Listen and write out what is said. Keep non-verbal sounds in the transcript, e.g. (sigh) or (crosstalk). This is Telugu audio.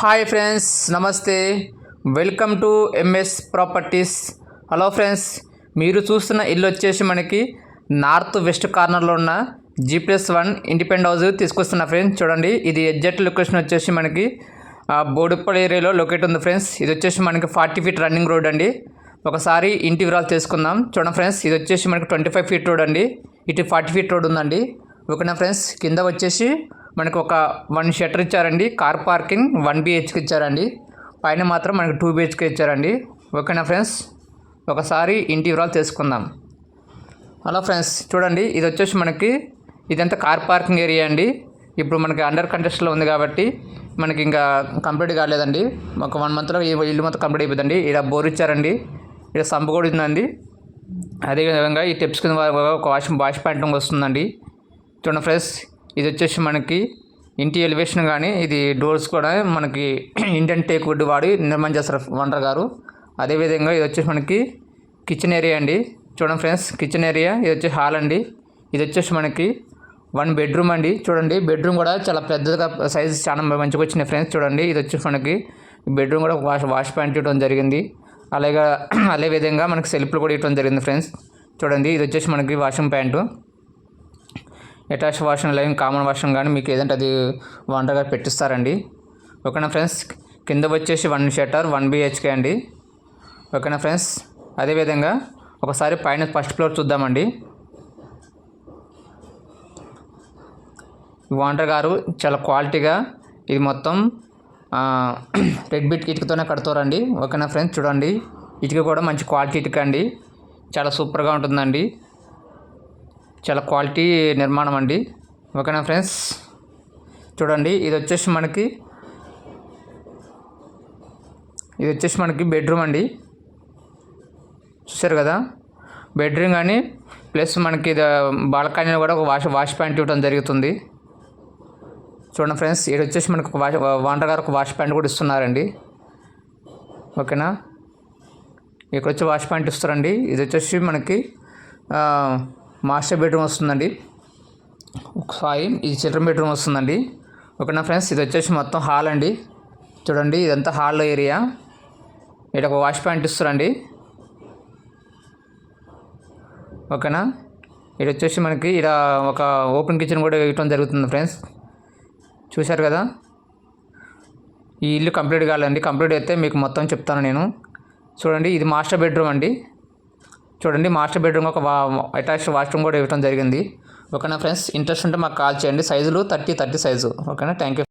హాయ్ ఫ్రెండ్స్ నమస్తే. Welcome to MS properties. Hello friends మీరు చూస్తున్న ఇల్లు వచ్చేసి మనకి నార్త్ వెస్ట్ కార్నర్లో ఉన్న G plus one independent house తీసుకొస్తున్న ఫ్రెండ్స్ చూడండి. ఇది ఎగ్జాక్ట్ లొకేషన్ వచ్చేసి మనకి ఆ, ఏరియాలో లొకేట్ ఉంది ఫ్రెండ్స్. ఇది వచ్చేసి మనకి ఫార్టీ ఫీట్ రన్నింగ్ రోడ్ అండి. ఒకసారి ఇంటి వివరాలు తీసుకుందాం చూడండి ఫ్రెండ్స్ ఇది వచ్చేసి మనకి ట్వంటీ ఫైవ్ ఫీట్ రోడ్ అండి. ఇటు ఫార్టీ ఫీట్ రోడ్ ఉందండి. ఓకేనా ఫ్రెండ్స్ కింద వచ్చేసి మనకు ఒక వన్ షట్టర్ ఇచ్చారండి కార్ పార్కింగ్ వన్ బిహెచ్కి ఇచ్చారండి. పైన మాత్రం మనకు టూ బిహెచ్కే ఇచ్చారండి. ఓకేనా ఫ్రెండ్స్ ఒకసారి ఇంటి వివరాలు తెలుసుకుందాం. హలో ఫ్రెండ్స్ చూడండి ఇది వచ్చేసి మనకి ఇదంతా కార్ పార్కింగ్ ఏరియా అండి. ఇప్పుడు మనకి అండర్ కంటెస్ట్లో ఉంది కాబట్టి మనకి ఇంకా కంప్లీట్ కాలేదండి. ఒక వన్ మంత్లో ఇల్లు మొత్తం కంప్లీట్ అయిపోతుందండి ఇక్కడ బోర్ ఇచ్చారండి. ఇక్కడ సంపు కూడా ఉందండి. అదేవిధంగా ఈ టెప్స్ కింద ఒక వాష్ వాష్ ప్యాంట్ వస్తుందండి. చూడండి ఫ్రెండ్స్ ఇది వచ్చేసి మనకి ఇంటి ఎలివేషన్ కానీ ఇది డోర్స్ కూడా మనకి ఇండియన్ టేక్ వుడ్ వాడి నిర్మాణం చేస్తారు వండర్ గారు. అదేవిధంగా ఇది వచ్చేసి మనకి కిచెన్ ఏరియా అండి. చూడండి ఫ్రెండ్స్ కిచెన్ ఏరియా ఇది వచ్చేసి హాల్ అండి. ఇది వచ్చేసి మనకి వన్ బెడ్రూమ్ అండి. చూడండి బెడ్రూమ్ కూడా చాలా పెద్దగా సైజ్ చాలా మంచిగా వచ్చినాయి ఫ్రెండ్స్ చూడండి. ఇది వచ్చేసి మనకి బెడ్రూమ్ కూడా వాష్ వాష్ ప్యాంట్ ఇవ్వడం జరిగింది. అలాగే (clears throat) అదే విధంగా మనకి సెల్ఫ్లు కూడా ఇవ్వడం జరిగింది ఫ్రెండ్స్ చూడండి ఇది వచ్చేసి మనకి washing pant attach washing line common washing కానీ మీకు ఏదంటే అది వంటగా పెట్టిస్తారండి. ఓకేనా ఫ్రెండ్స్? కింద వచ్చేసి వన్ షట్టర్ వన్ బిహెచ్కే అండి. ఓకేనా ఫ్రెండ్స్? అదేవిధంగా ఒకసారి పైన ఫస్ట్ ఫ్లోర్ చూద్దామండి. వాంటర్ గారు చాలా క్వాలిటీగా ఇది మొత్తం రెడ్ బిట్ ఇటుకతోనే కడతారండి. ఓకేనా ఫ్రెండ్స్? చూడండి. ఇటుక కూడా మంచి క్వాలిటీ ఇటుక అండి. చాలా సూపర్గా ఉంటుందండి. చాలా క్వాలిటీ నిర్మాణం అండి. ఓకేనా ఫ్రెండ్స్? చూడండి ఇది వచ్చేసి మనకి ఇది వచ్చేసి మనకి బెడ్రూమ్ అండి. చూసారు కదా? బెడ్రూమ్ కానీ ప్లస్ మనకి ఇది బాల్కనీ కూడా ఒక వాష్ వాష్ ప్యాంట్ ఇవ్వడం జరుగుతుంది. చూడండి ఫ్రెండ్స్ ఇది వచ్చేసి మనకు ఒక వాష్ వాండర్ గారు ఒక వాష్ ప్యాంట్ కూడా ఇస్తున్నారండి. ఓకేనా ఇక్కడ వచ్చి వాష్ ప్యాంట్ ఇస్తారండి. ఇది వచ్చేసి మనకి మాస్టర్ బెడ్రూమ్ వస్తుందండి. సారీ ఇది చిల్డ్రన్ బెడ్రూమ్ వస్తుందండి. ఓకేనా ఫ్రెండ్స్ ఇది వచ్చేసి మొత్తం హాల్ అండి. చూడండి ఇదంతా హాల్ ఏరియా. ఇక్కడ ఒక వాష్ ప్యాంట్ ఇస్తారండి. ఓకేనా? ఇక్కడ వచ్చేసి మనకి ఇక్కడ ఒక ఓపెన్ కిచెన్ కూడా వేయటం జరుగుతుంది ఫ్రెండ్స్. చూశారు కదా? ఈ ఇల్లు కంప్లీట్ కావాలండి కంప్లీట్ అయితే మీకు మొత్తం చెప్తాను నేను. చూడండి ఇది మాస్టర్ బెడ్రూమ్ అండి. చూడండి మాస్టర్ బెడ్రూమ్ ఒక అటాచ్డ్ వాష్రూమ్ కూడా ఇవ్వడం జరిగింది. ఓకేనా ఫ్రెండ్స్? ఇంట్రెస్ట్ ఉంటే మాకు కాల్ చేయండి. సైజులు థర్టీ థర్టీ సైజు. ఓకేనా? Thank you